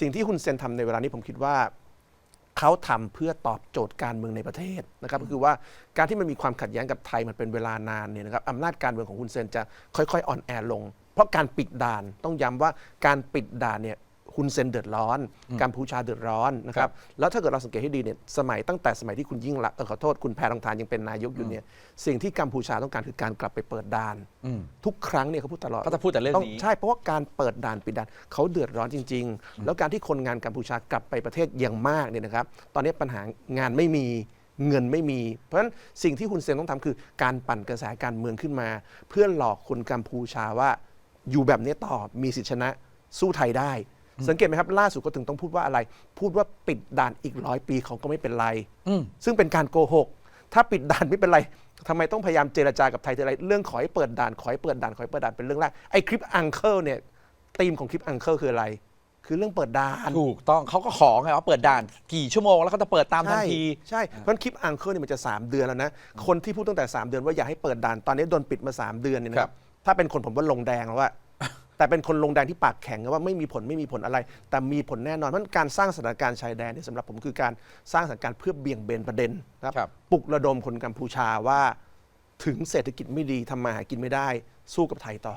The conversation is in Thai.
สิ่งที่คุณเซนทำในเวลานี้ผมคิดว่าเขาทำเพื่อตอบโจทย์การเมืองในประเทศนะครับก็คือว่าการที่มันมีความขัดแย้งกับไทยมันเป็นเวลานานเนี่ยนะครับอำนาจการเมืองของคุณเซนจะค่อยๆอ่อนแอลง เพราะการปิดด่านต้องย้ำว่าการปิดด่านเนี่ย ฮุนเซนเดือดร้อน กัมพูชาเดือดร้อนนะครับ แล้วถ้าเกิดเราสังเกตให้ดีเนี่ยสมัยตั้งแต่สมัยที่คุณยิ่งรักษณ์เออขอโทษคุณแพรทองทานยังเป็นนายกอยู่เนี่ยสิ่งที่กัมพูชาต้องการคือการกลับไปเปิดด่านอืมทุกครั้งเนี่ยเขาพูดตลอดก็จะพูดแต่เรื่องต้องนี้ ใช่เพราะว่าการเปิดด่านปิดด่านเขาเดือดร้อนจริง ๆ แล้วการที่คนงานกัมพูชากลับไปประเทศอย่างมากเนี่ยนะครับตอนนี้ปัญหางานไม่มีเงินไม่มี เพราะฉะนั้นสิ่งที่คุณเซนต้องทำคือการปั่นกระแสการเมืองขึ้นมา เพื่อหลอกคนกัมพูชาว่าอยู่แบบนี้ต่อมีสิทธิชนะสู้ไทยได้ สังเกตไหมครับล่าสุดก็ถึงต้องพูดว่าอะไร พูดว่าปิดด่านอีกร้อยปีเขาก็ไม่เป็นไร อืม ซึ่งเป็นการโกหก ถ้าปิดด่านไม่เป็นไรทำไมต้องพยายามเจรจากับไทยทีไรเรื่องขอให้เปิดด่านขอให้เปิดด่านขอให้เปิดด่านเป็นเรื่องแรกไอ้คลิปอังเคิลเนี่ยธีมของคลิปอังเคิลคืออะไร คือเรื่องเปิดด่าน ถูกต้องเขาก็ขอไงว่าเปิดด่านกี่ชั่วโมงแล้วก็จะเปิดตามทันที ใช่ใช่เพราะฉะนั้นคลิปอังเคิลเนี่ยมันจะ 3 เดือนแล้วนะ คนที่พูดตั้งแต่ 3 เดือนว่าอยากให้เปิดด่าน ตอนนี้โดนปิดมา 3 เดือนเนี่ยนะคครัรับบถ้าเป็นคนผมว่าลงแดงแล้วว่า แต่เป็นคนลงแดงที่ปากแข็งว่าไม่มีผลไม่มีผลอะไร แต่มีผลแน่นอนเพราะฉะนั้นการสร้างสถานการณ์ชายแดนเนี่ยสำหรับผมคือการสร้างสถานการณ์เพื่อเบี่ยงเบนประเด็นนะครับครับ ปลุกระดมคนกัมพูชาว่า ถึงเศรษฐกิจไม่ดีทำมาหากินไม่ได้ สู้กับไทยต่อ